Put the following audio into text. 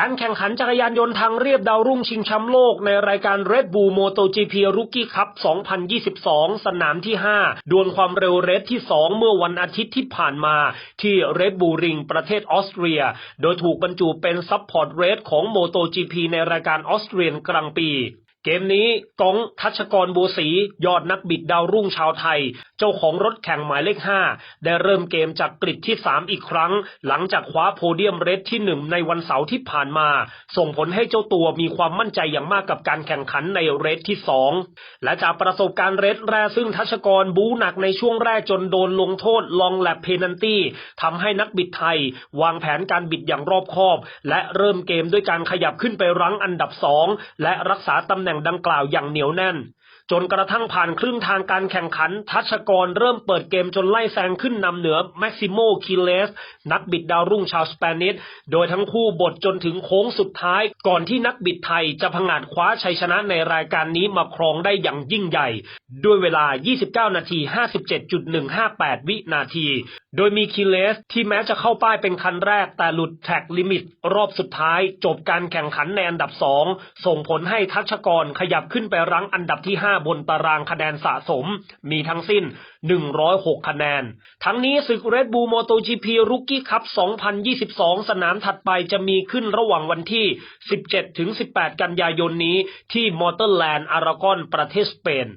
การแข่งขันจักรยานยนต์ทางเรียบดาวรุ่งชิงแชมป์โลกในรายการ Red Bull MotoGP Rookie Cup 2022 สนามที่ 5 ดวลความเร็วเรสที่ 2 เมื่อวันอาทิตย์ที่ผ่านมา ที่ Red Bull Ring ประเทศออสเตรีย โดยถูกบรรจุเป็นซัพพอร์ตเรสของ MotoGP ในรายการออสเตรียนกลางปี เกมนี้กองทัชกรบัวศรียอดนักบิดดาวรุ่งชาวไทย เจ้าของรถแข่งหมายเลข 5 ได้เริ่มเกมจากกริดที่ 3 อีกครั้ง หลังจากคว้าโพเดียมเรสที่ 1 ในวันเสาร์ที่ผ่านมา ส่งผลให้เจ้าตัวมีความมั่นใจอย่างมากกับการแข่งขันในเรสที่ 2 และจากประสบการณ์เรสแรกซึ่งทัชกรบูหนักในช่วงแรกจนโดนลงโทษลองแลบเพนันตี้ทำให้นักบิดไทย วางแผนการบิดอย่างรอบคอบ และเริ่มเกมด้วยการขยับขึ้นไปรั้งอันดับ 2 และรักษาตำแหน่งดังกล่าวอย่างเหนียวแน่น จนกระทั่งผ่านครึ่งทางการแข่งขัน ทัชกรเริ่มเปิดเกมจนไล่แซงขึ้นนำเหนือแม็กซิโมคิเลส นักบิดดาวรุ่งชาวสเปนิสโดยทั้งคู่บดจนถึงโค้งสุดท้าย ก่อนที่นักบิดไทยจะผงาดคว้าชัยชนะในรายการนี้มาครองได้อย่างยิ่งใหญ่ ด้วยเวลา 29 นาที 57.158 วินาที โดยมีคิเลสที่แม้จะเข้าป้ายเป็นคันแรก แต่หลุดแท็กลิมิต รอบสุดท้าย จบการแข่งขันในอันดับ 2 ส่งผลให้ทัชกรขยับขึ้นไปรั้งอันดับที่ 5 บนตารางคะแนนสะสม มีทั้งสิ้น 106 คะแนน ทั้งนี้ศึก Red Bull MotoGP Rookie Cup 2022 สนามถัดไปจะมีขึ้นระหว่างวันที่ 17-18 กันยายนนี้ที่มอเตอร์แลนด์อารากอนประเทศสเปน